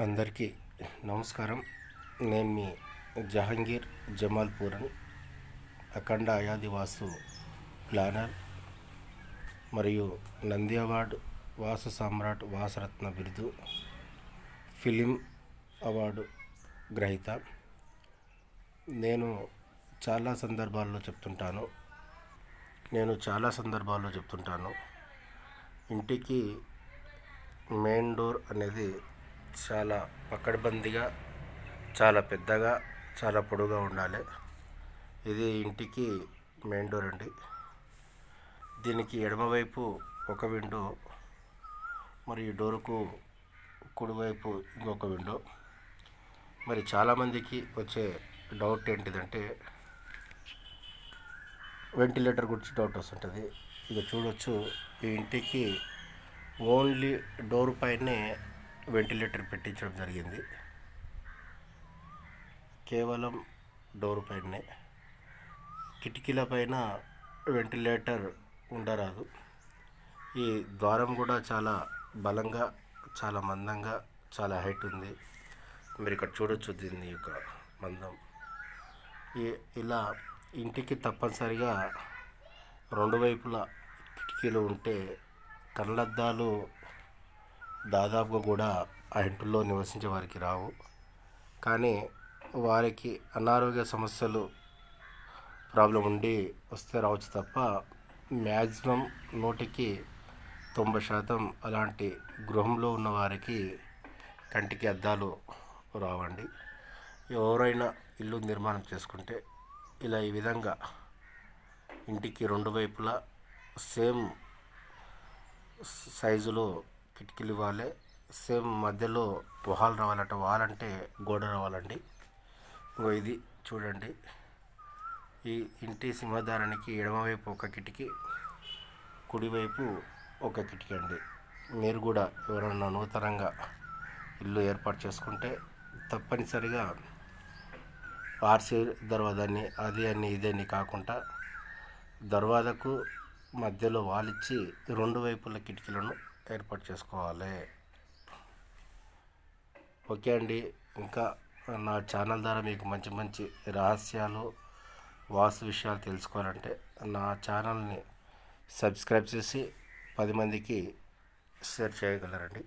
అందరికీ నమస్కారం. నేను మీ జహంగీర్ జమాల్పూరన్ అఖండ అయాదివాసు ప్లానర్ మరియు నంది అవార్డు వాసు సామ్రాట్ వాసరత్న బిరుదు ఫిలిం అవార్డు గ్రహీత. నేను చాలా సందర్భాల్లో చెప్తుంటాను. నేను చాలా సందర్భాల్లో చెప్తుంటాను. ఇంటికి మెయిన్ డోర్ అనేది చాలా పకడ్బందీగా చాలా పెద్దగా చాలా పొడుగా ఉండాలి. ఇది ఇంటికి మెయిన్ డోర్ అండి. దీనికి ఎడమవైపు ఒక విండో మరి డోరుకు కుడివైపు ఇంకొక విండో. మరి చాలామందికి వచ్చే డౌట్ ఏంటిదంటే వెంటిలేటర్ గురించి డౌట్ వస్తుంటుంది. ఇక చూడొచ్చు ఈ ఇంటికి ఓన్లీ డోర్ పైనే వెంటిలేటర్ పెట్టించడం జరిగింది. కేవలం డోర్ పైనే. కిటికీల పైన వెంటిలేటర్ ఉండరాదు. ఈ ద్వారం కూడా చాలా బలంగా చాలా మందంగా చాలా హైట్ ఉంది. మీరు ఇక్కడ చూడొచ్చు దీన్ని యొక్క మందం. ఈ ఇలా ఇంటికి తప్పనిసరిగా రెండు వైపులా కిటికీలు ఉంటే కళ్ళద్దాలు దాదాపుగా కూడా ఆ ఇంటిలో నివసించే వారికి రావు. కానీ వారికి అనారోగ్య సమస్యలు ప్రాబ్లం ఉండి వస్తే రావచ్చు తప్ప మ్యాక్సిమం నూటికి తొంభై శాతం అలాంటి గృహంలో ఉన్న వారికి కంటికి అద్దాలు రావండి. ఎవరైనా ఇల్లు నిర్మాణం చేసుకుంటే ఇలా ఈ విధంగా ఇంటికి రెండు వైపులా సేమ్ సైజులో కిటికీలు ఇవ్వాలి. సేమ్ మధ్యలో వాల్ రావాలంటే. వాల్ అంటే గోడ రావాలండి. ఇంకో ఇది చూడండి. ఈ ఇంటి సింహదారానికి ఎడమవైపు ఒక కిటికీ కుడివైపు ఒక కిటికీ అండి. మీరు కూడా ఎవరన్నా నూతనంగా ఇల్లు ఏర్పాటు చేసుకుంటే తప్పనిసరిగా ఆర్సీ దర్వాజాన్ని అది అని ఇదని కాకుండా దర్వాజకు మధ్యలో వాలిచ్చి రెండు వైపుల కిటికీలను ఏర్పాటు చేసుకోవాలి. ఓకే అండి. ఇంకా నా ఛానల్ ద్వారా మీకు మంచి మంచి రహస్యాలు వాస్తు విషయాలు తెలుసుకోవాలంటే నా ఛానల్ని సబ్స్క్రైబ్ చేసి పది మందికి షేర్ చేయగలరండి.